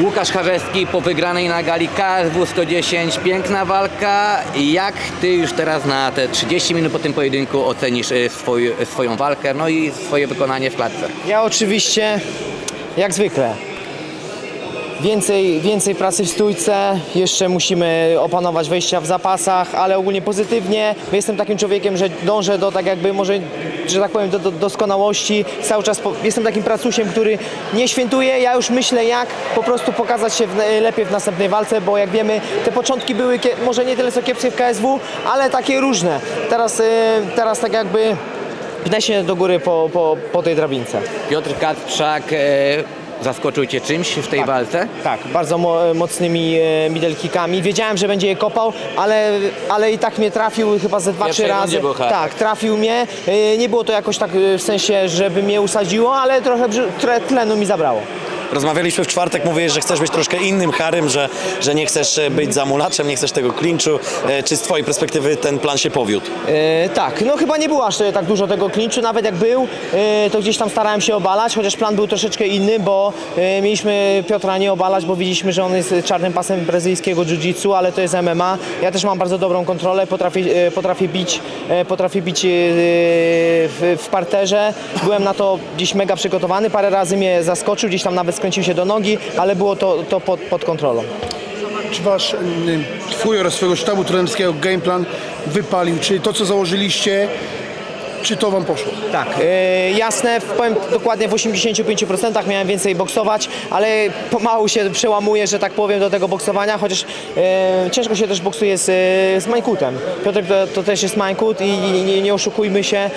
Łukasz Charzewski po wygranej na gali KSW 110. Piękna walka. Jak ty już teraz na te 30 minut po tym pojedynku ocenisz e, swój, swoją walkę, no i swoje wykonanie w klatce? Ja oczywiście, jak zwykle, więcej, więcej pracy w stójce, jeszcze musimy opanować wejścia w zapasach, ale ogólnie pozytywnie. Jestem takim człowiekiem, że dążę do tak jakby może, że tak powiem, do, do doskonałości. Cały czas po, jestem takim pracusiem, który nie świętuje. Ja już myślę, jak po prostu pokazać się w, lepiej w następnej walce, bo jak wiemy, te początki były może nie tyle co kiepskie w KSW, ale takie różne. Teraz, y, teraz tak jakby pnę się do góry po, po, po tej drabince. Piotr Kacprzak e, zaskoczył cię czymś w tej walce? Tak, bardzo mo mocnymi e, middle kickami. Wiedziałem, że będzie je kopał, ale, ale i tak mnie trafił chyba ze dwa, trzy razy. Tak, trafił mnie. E, nie było to jakoś tak e, w sensie, żeby mnie usadziło, ale trochę tre- tlenu mi zabrało. Rozmawialiśmy w czwartek, mówiłeś, że chcesz być troszkę innym Harym, że, że nie chcesz e, być zamulaczem, nie chcesz tego klinczu. E, Czy z twojej perspektywy ten plan się powiódł? E, tak, no chyba nie było aż tak dużo tego klinczu, nawet jak był, e, to gdzieś tam starałem się obalać, chociaż plan był troszeczkę inny, bo e, mieliśmy Piotra nie obalać, bo widzieliśmy, że on jest czarnym pasem brazylijskiego jiu-jitsu, ale to jest MMA. Ja też mam bardzo dobrą kontrolę, potrafię, e, potrafię bić, e, potrafię bić e, w, w parterze. Byłem na to gdzieś mega przygotowany, parę razy mnie zaskoczył, gdzieś tam nawet skręcił się do nogi, ale było to, to pod, pod kontrolą. Czy wasz, y, twój oraz twojego sztabu trenerskiego game plan wypalił? Czy to, co założyliście, czy to wam poszło? Tak, e, jasne, powiem dokładnie w 85% miałem więcej boksować, ale pomału się przełamuję, że tak powiem, do tego boksowania, chociaż e, ciężko się też boksuje z, e, z Mańkutem. Piotr to, to też jest Mańkut i, i nie, oszukujmy się,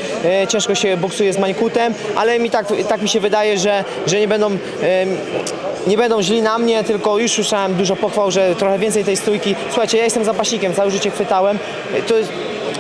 ciężko się boksuje z Mańkutem, ale mi tak, tak mi się wydaje, że, że nie będą... Nie będą źli na mnie, tylko już słyszałem dużo pochwał, że trochę więcej tej stójki. Słuchajcie, ja jestem zapaśnikiem, całe życie chwytałem. To jest,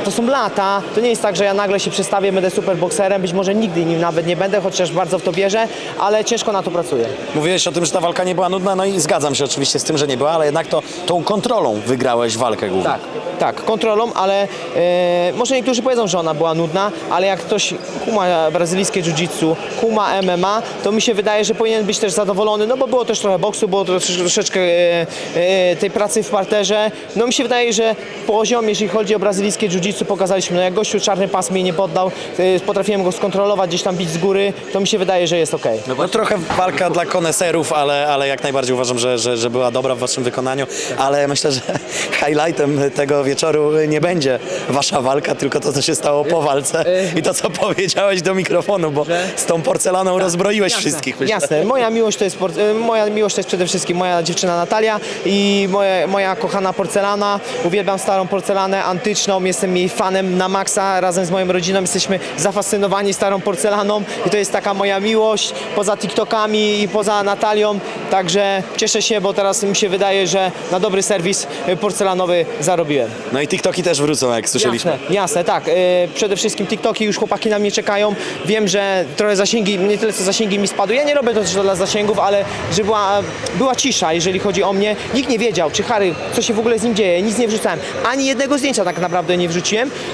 to są lata. To nie jest tak, że ja nagle się przestawię, będę super bokserem. Być może nigdy nim nawet nie będę, chociaż bardzo w to wierzę, ale ciężko na to pracuję. Mówiłeś o tym, że ta walka nie była nudna, no i zgadzam się oczywiście z tym, że nie była, ale jednak to tą kontrolą wygrałeś walkę głównie. Tak, tak, kontrolą, ale e, może niektórzy powiedzą, że ona była nudna, ale jak ktoś kuma brazylijskie jiu-jitsu, kuma MMA, to mi się wydaje, że powinien być też zadowolony, no bo było też trochę boksu, było trosz, troszeczkę e, e, tej pracy w parterze. No mi się wydaje, że poziom, jeżeli chodzi o brazylijskie jiu-jitsu, pokazaliśmy, no jak gościu czarny pas mnie nie poddał, e, potrafiłem go skontrolować, gdzieś tam bić z góry, to mi się wydaje, że jest okej. No trochę walka dla koneserów, ale, ale jak najbardziej uważam, że, że, że była dobra w waszym wykonaniu, ale myślę, że highlightem tego wieczoru nie będzie wasza walka, tylko to, co się stało po walce i to, co powiedziałeś do mikrofonu, bo z tą porcelaną rozbroiłeś wszystkich. myślę. Jasne, moja miłość to jest por- moja miłość to jest przede wszystkim moja dziewczyna Natalia i moje, moja kochana porcelana. Uwielbiam starą porcelanę antyczną, jestem jej fanem na maksa. Razem z moją rodziną jesteśmy zafascynowani starą porcelaną i to jest taka moja miłość poza TikTokami i poza Natalią. Także cieszę się, bo teraz mi się wydaje, że na dobry serwis porcelanowy zarobiłem. No i TikToki też wrócą, jak słyszeliśmy. Jasne, jasne, tak. E, przede wszystkim TikToki, już chłopaki na mnie czekają. Wiem, że trochę zasięgi, nie tyle co zasięgi mi spadły. Ja nie robię to też dla zasięgów, ale że była, była cisza, jeżeli chodzi o mnie. Nikt nie wiedział, czy Harry, co się w ogóle z nim dzieje. Nic nie wrzucałem. Ani jednego zdjęcia tak naprawdę nie wrzuciłem,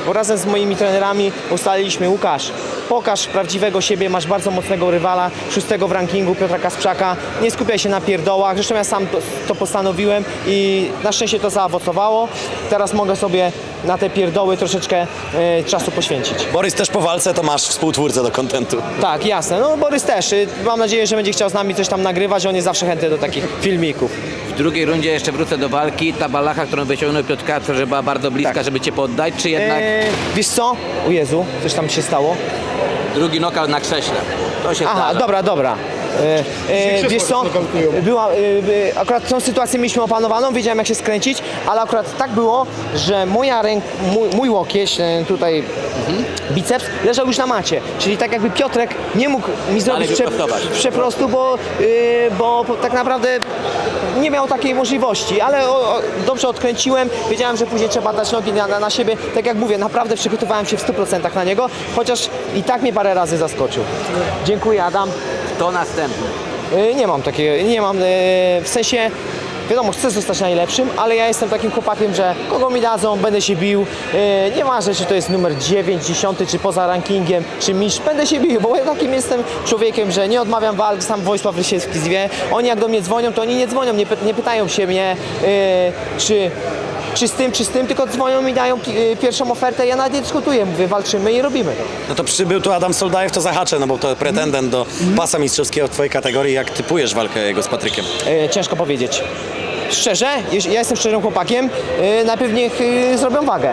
bo razem z moimi trenerami ustaliliśmy, Łukasz, pokaż prawdziwego siebie, masz bardzo mocnego rywala, szóstego w rankingu Piotra Kasprzaka. Nie skupiaj się na pierdołach. Zresztą ja sam to, to postanowiłem i na szczęście to zaowocowało. Teraz mogę sobie na te pierdoły troszeczkę e, czasu poświęcić. Borys też po walce, to masz współtwórcę do kontentu. Tak, jasne. No Borys też. Y, Mam nadzieję, że będzie chciał z nami coś tam nagrywać. On jest zawsze chętny do takich filmików. W drugiej rundzie jeszcze wrócę do walki. Ta balacha, którą wyciągnął Piotr Kacprzak, że była bardzo bliska, żeby cię poddać, czy jednak E, wiesz co? O Jezu, coś tam się stało. drugi knockout na krześle? To się Aha, zdarza. dobra, dobra. E, e, wiesz co, była, e, akurat tą sytuację mieliśmy opanowaną, wiedziałem jak się skręcić, ale akurat tak było, że moja ręk, mój, mój łokieć, tutaj biceps, leżał już na macie, czyli tak jakby Piotrek nie mógł mi zrobić prze, przeprostu, bo, e, bo tak naprawdę nie miał takiej możliwości, ale o, o, dobrze odkręciłem, wiedziałem, że później trzeba dać nogi na, na, na siebie, tak jak mówię, naprawdę przygotowałem się w 100% na niego, chociaż i tak mnie parę razy zaskoczył. Dziękuję Adam. To następny. Y, Nie mam takiego, nie mam, y, w sensie wiadomo, chcę zostać najlepszym, ale ja jestem takim chłopakiem, że kogo mi dadzą, będę się bił. E, nie ważne, czy to jest numer 9, 10, czy poza rankingiem, czy mistrz, będę się bił, bo ja takim jestem człowiekiem, że nie odmawiam walk, sam Wojsław Rysiewski zwie. Oni jak do mnie dzwonią, to oni nie dzwonią, nie, py- nie pytają się mnie, e, czy czy z tym, czy z tym, tylko dzwonią i dają y, pierwszą ofertę, ja nawet nie dyskutuję, mówię, walczymy i robimy. No to przybył tu Adam Soldajew, to zahaczę, no bo to pretendent do Mhm. pasa mistrzowskiego w twojej kategorii. Jak typujesz walkę jego z Patrykiem? E, ciężko powiedzieć. Szczerze, ja jestem szczerym chłopakiem, e, najpierw niech e, zrobią wagę.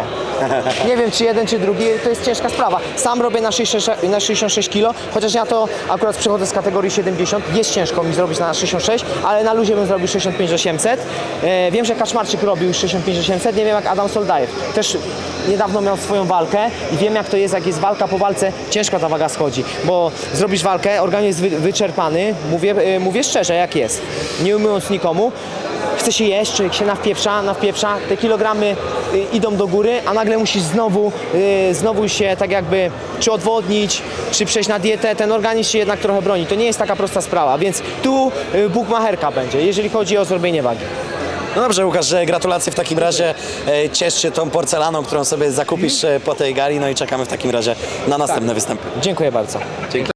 Nie wiem, czy jeden, czy drugi, to jest ciężka sprawa. Sam robię na 66, na 66 kg, chociaż ja to akurat przychodzę z kategorii 70, jest ciężko mi zrobić na 66, ale na luzie bym zrobił 65-800. E, wiem, że Kaczmarczyk robił już 65-800, nie wiem jak Adam Soldajew. Też niedawno miał swoją walkę i wiem jak to jest, jak jest walka po walce, ciężko ta waga schodzi, bo zrobisz walkę, organizm jest wy, wyczerpany, mówię, e, mówię szczerze jak jest, nie umując nikomu, chce się jeść, człowiek się nawpieprza, nawpieprza, te kilogramy y, idą do góry, a nagle musisz znowu, y, znowu się tak jakby czy odwodnić, czy przejść na dietę, ten organizm się jednak trochę broni. To nie jest taka prosta sprawa, więc tu y, bukmacherka będzie, jeżeli chodzi o zrobienie wagi. No dobrze, Łukasz, że gratulacje w takim razie. E, Ciesz się tą porcelaną, którą sobie zakupisz e, po tej gali, no i czekamy w takim razie na następne występy. Dziękuję bardzo. Dzięki.